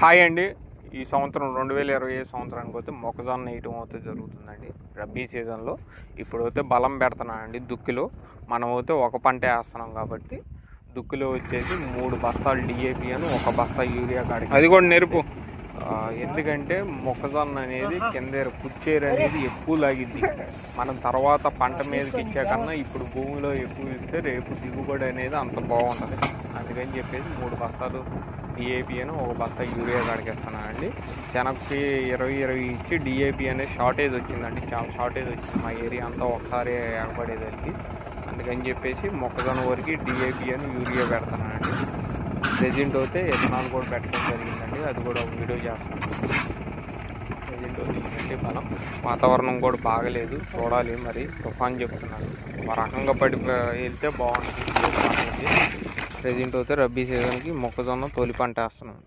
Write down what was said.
Hi అండి. ఈ సంవత్సరం రెండు వేల ఇరవై ఐదు సంవత్సరానికి అయితే మొక్కజొన్న వేయటం అయితే జరుగుతుందండి. రబ్బీ సీజన్లో ఇప్పుడు అయితే బలం పెడుతున్నానండి దుక్కిలో. మనం అయితే ఒక పంట వేస్తున్నాం కాబట్టి దుక్కిలో వచ్చేసి మూడు బస్తాలు డిఏపి అని ఒక బస్తా యూరియా కాడికి అది కూడా నెరుపు. ఎందుకంటే మొక్కజొన్న అనేది కింద కుచ్చేరు అనేది ఎక్కువ లాగిద్ది. మనం తర్వాత పంట మీదకి ఇచ్చే కన్నా ఇప్పుడు భూమిలో ఎక్కువ ఇస్తే రేపు దిగుబడి అనేది అంత బాగుంటుంది అందుకని చెప్పేసి మూడు బస్తాలు డిఏపి అని ఒక బస్తా యూరియా కడిగేస్తున్నానండి శనగకి ఇరవై ఇరవై ఇచ్చి డిఏపి అనేది షార్టేజ్ వచ్చిందండి. చాలా షార్టేజ్ వచ్చింది. మా ఏరియా అంతా ఒకసారి ఏర్పడేదానికి అందుకని చెప్పేసి మొక్కజొన్న వరకు డిఏపి అని యూరియా పెడతానండి ప్రెజెంట్ అయితే ఎథనాల్ కూడా పెట్టడం జరిగిందండి. అది కూడా ఒక వీడియో చేస్తాను. ప్రెజెంట్ అయితే బలం వాతావరణం కూడా బాగలేదు. చూడాలి మరి. తుఫాన్ చెప్తున్నారు ఆ రకంగా పడి వెళ్తే బాగుంటుంది. ప్రజెంట్ అయితే రబ్బీ సీజన్కి మొక్కజొన్న తొలి పంట వేస్తున్నాం.